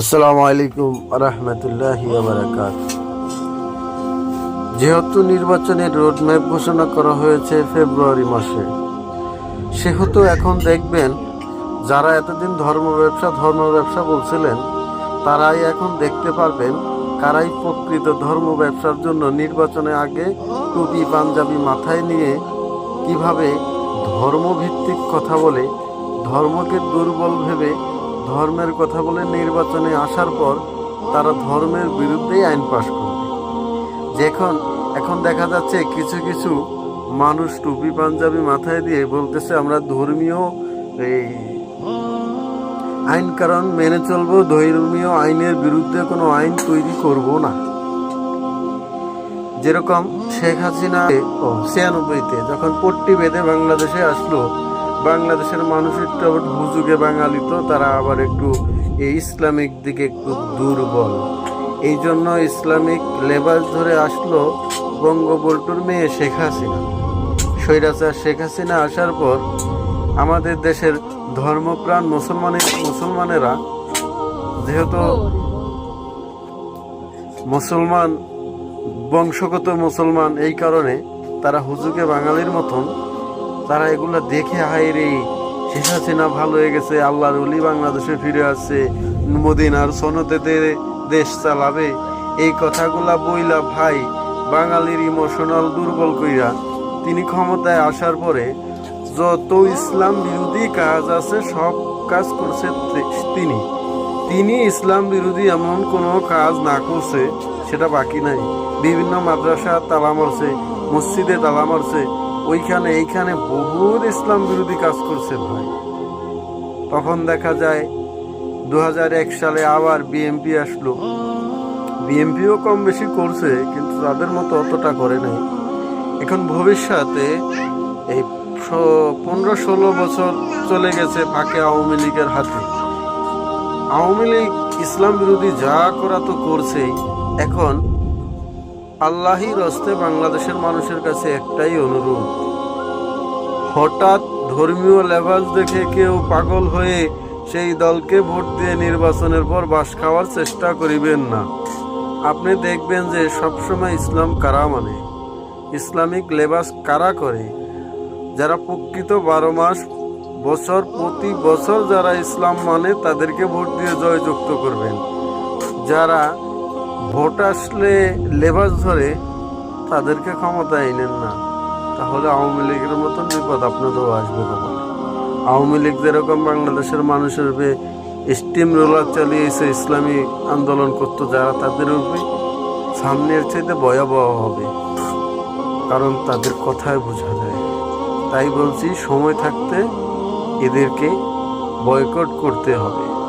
আসসালামু আলাইকুম রহমতুল্লাহ যেহেতু নির্বাচনের রোডম্যাপ ঘোষণা করা হয়েছে ফেব্রুয়ারি মাসে, সেহেতু এখন দেখবেন যারা এতদিন ধর্ম ব্যবসা ধর্ম ব্যবসা বলছিলেন, তারাই এখন দেখতে পারবেন কারাই প্রকৃত ধর্ম ব্যবসার জন্য নির্বাচনের আগে টুপি, পাঞ্জাবি মাথায় নিয়ে কীভাবে ধর্মভিত্তিক কথা বলে ধর্মকে দুর্বল ভেবে ধর্মের কথা বলে নির্বাচনে আসার পর তারা ধর্মের বিরুদ্ধেই আইন পাশ করবে। যেখন এখন দেখা যাচ্ছে কিছু কিছু মানুষ টুপি, পাঞ্জাবি মাথায় দিয়ে বলতেছে, আমরা ধর্মীয় এই আইন, কারণ মেনে চলবো, ধর্মীয় আইনের বিরুদ্ধে কোনো আইন তৈরি করব না। যেরকম শেখ হাসিনা ও ছিয়ানব্বইতে যখন পট্টি বেঁধে বাংলাদেশে আসলো বাংলাদেশের মানুষ একটু আবার হুজুগে বাঙালি তো, তারা আবার একটু এই ইসলামিক দিকে একটু দুর্বল। এই জন্য ইসলামিক লেবাস ধরে আসলো বঙ্গবল্টুর মেয়ে শেখ হাসিনা। স্বৈরাচার শেখ হাসিনা আসার পর আমাদের দেশের ধর্মপ্রাণ মুসলমানের মুসলমানেরা যেহেতু মুসলমান, বংশগত মুসলমান এই কারণে তারা হুজুকে বাঙালির মতন তারা এগুলো দেখে হাই রে, শেষ হাসিনা ভালো হয়ে গেছে, আল্লাহর উলি বাংলাদেশে ফিরে আসছে, মদিনার সনতেতে দেশ চালাবে। এই কথাগুলা বইলা ভাই বাঙালির ইমোশনাল দুর্বল কইরা তিনি ক্ষমতায় আসার পরে যত ইসলাম বিরোধী কাজ আছে, সব কাজ করছে তিনি। তিনি ইসলাম বিরোধী এমন কোনো কাজ না করছে, সেটা বাকি নাই। বিভিন্ন মাদ্রাসা তালা মারছে, মসজিদে তালা মারছে ওইখানে, এইখানে বহুত ইসলাম বিরোধী কাজ করছে ভাই। তখন দেখা যায় দু হাজার এক সালে আবার বিএমপি আসলো। বিএমপিও কম বেশি করছে, কিন্তু তাদের মতো অতটা করে নাই। এখন ভবিষ্যতে এই পনেরো, ষোলো বছর চলে গেছে ফাঁকে আওয়ামী লীগের হাতে। আওয়ামী লীগ ইসলাম বিরোধী যা করা তো করছেই, এখন আল্লাহই রস্তে বাংলাদেশের মানুষের কাছে একটাই অনুরোধ। হঠাৎ ধর্মীয় লেবাস দেখে কেউ পাগল হয়ে সেই দলকে ভোট দিয়ে নির্বাচনের পর বাস খাওয়ার চেষ্টা করিবেন না। আপনি দেখবেন যে সবসময় ইসলাম কারা মানে? ইসলামিক লেবাস কারা করে? যারা প্রকৃত বারো মাস, বছর প্রতি বছর যারা ইসলাম মানে তাদেরকে ভোট দিয়ে জয়যুক্ত করবেন। যারা ভোট আসলে লেবাস ধরে তাদেরকে ক্ষমতায় এনেন না। তাহলে আওয়ামী লীগের মতন বিপদ আপনাদেরও আসবে কখন? আওয়ামী লীগ যেরকম বাংলাদেশের মানুষের উপরে স্টিম রোলার চালিয়েছে, ইসলামী আন্দোলন করতো, যারা তাদের উপরে সামনের চাইতে ভয়াবহ হবে। কারণ তাদের কথায় বোঝা যায়। তাই বলছি, সময় থাকতে এদেরকে বয়কট করতে হবে।